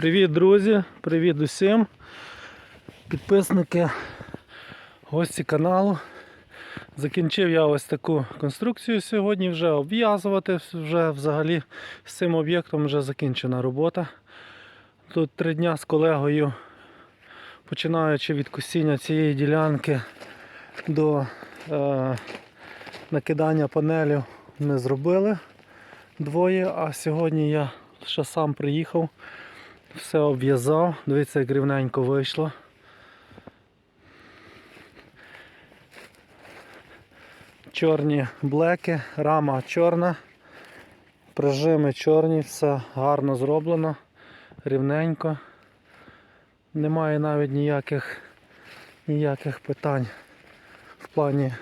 Привіт, друзі! Привіт усім! Підписники, гості каналу. Закінчив я ось таку конструкцію сьогодні вже обв'язувати. Вже взагалі з цим об'єктом вже закінчена робота. Тут три дня з колегою, починаючи від косіння цієї ділянки до е, накидання панелів, ми зробили двоє, а сьогодні я ще сам приїхав, все обв'язав. Дивіться, як рівненько вийшло. Чорні блеки, рама чорна, прижими чорні, все гарно зроблено, рівненько. Немає навіть ніяких, ніяких питань в плані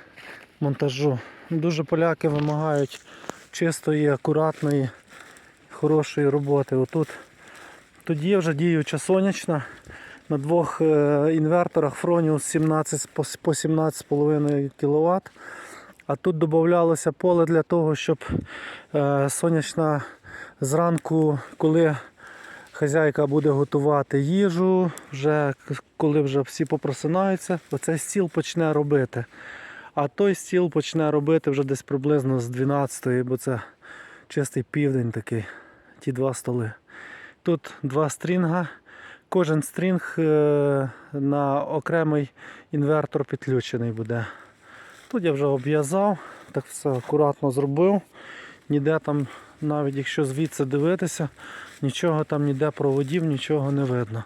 монтажу. Дуже поляки вимагають чистої, акуратної, хорошої роботи. Отут є вже діюча сонячна на двох е, інверторах Fronius 17 по по 17,5 кВт. А тут додавалося поле для того, щоб е, сонячна зранку, коли хазяйка буде готувати їжу, вже коли вже всі попросинаються, оцей стіл почне робити. А той стіл почне робити вже десь приблизно з 12-ї, бо це чистий південь такий, ті два столи. Тут два стрінга. Кожен стрінг е, на окремий інвертор підключений буде. Тут я вже обв'язав, так все акуратно зробив. Ніде там, навіть якщо звідси дивитися, нічого там ніде проводів, нічого не видно.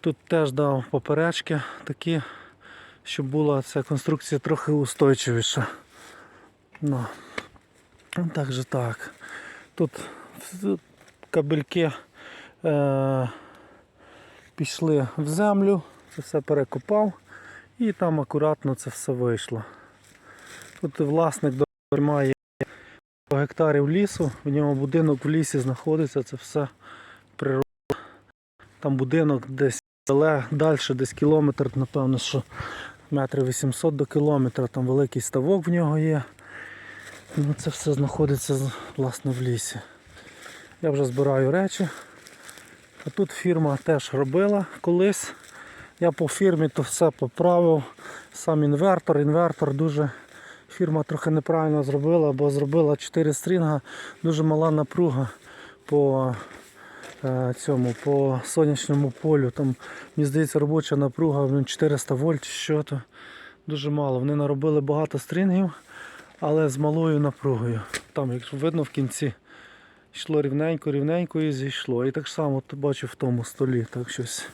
Тут теж дав поперечки такі, щоб була ця конструкція трохи устойчивіша. Ну, так же так. Тут кабельки е, пішли в землю, це все перекопав і там акуратно це все вийшло. Тут власник має гектарів лісу, в нього будинок в лісі знаходиться, це все природа. Там будинок десь але далі, десь кілометр, напевно, що метрів 800 до кілометра, там великий ставок в нього є. Ну, Це все знаходиться власне в лісі. Я вже збираю речі. А тут фірма теж робила колись. Я по фірмі то все поправив. Сам інвертор. Інвертор дуже фірма трохи неправильно зробила, бо зробила 4 стрінга, дуже мала напруга по е, цьому, по сонячному полю. Там, мені здається, робоча напруга 400 вольт що то. Дуже мало. Вони наробили багато стрінгів, але з малою напругою. Там, якщо видно в кінці, йшло рівненько, рівненько і зійшло. І так само тут бачу в тому столі. Так щось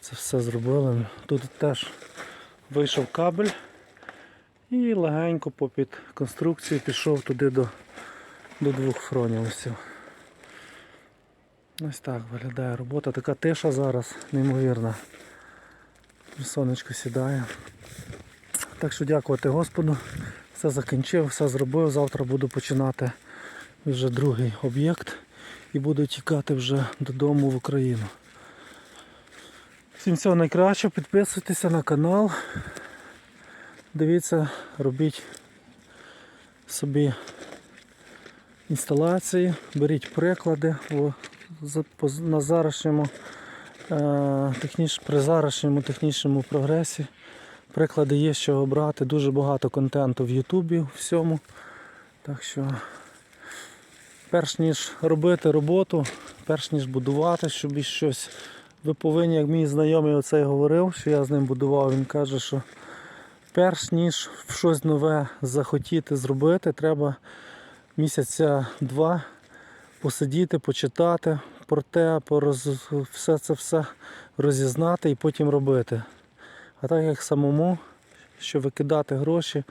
це все зробили. Тут теж вийшов кабель і легенько попід конструкцію пішов туди до до двох фронівців. Ось так виглядає робота. Така тиша зараз, неймовірна. Сонечко сідає. Так що дякувати Господу. Все закінчив, все зробив. Завтра буду починати вже другий об'єкт і буду тікати вже додому в Україну. Всім всього найкращого, підписуйтеся на канал. Дивіться, робіть собі інсталації, беріть приклади на зарашньому, е, техніч, при зарашньому технічному прогресі. Приклади є чого брати, дуже багато контенту в Ютубі всьому. Так що, перш ніж робити роботу, перш ніж будувати, щоб щось, ви повинні, як мій знайомий оцей говорив, що я з ним будував, він каже, що перш ніж щось нове захотіти зробити, треба місяця два посидіти, почитати про те, пороз... все це все розізнати і потім робити. А так як самому, що викидати гроші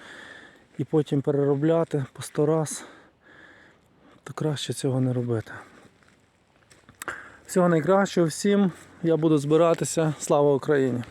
і потім переробляти по сто раз, то краще цього не робити. Всього найкращого всім. Я буду збиратися. Слава Україні!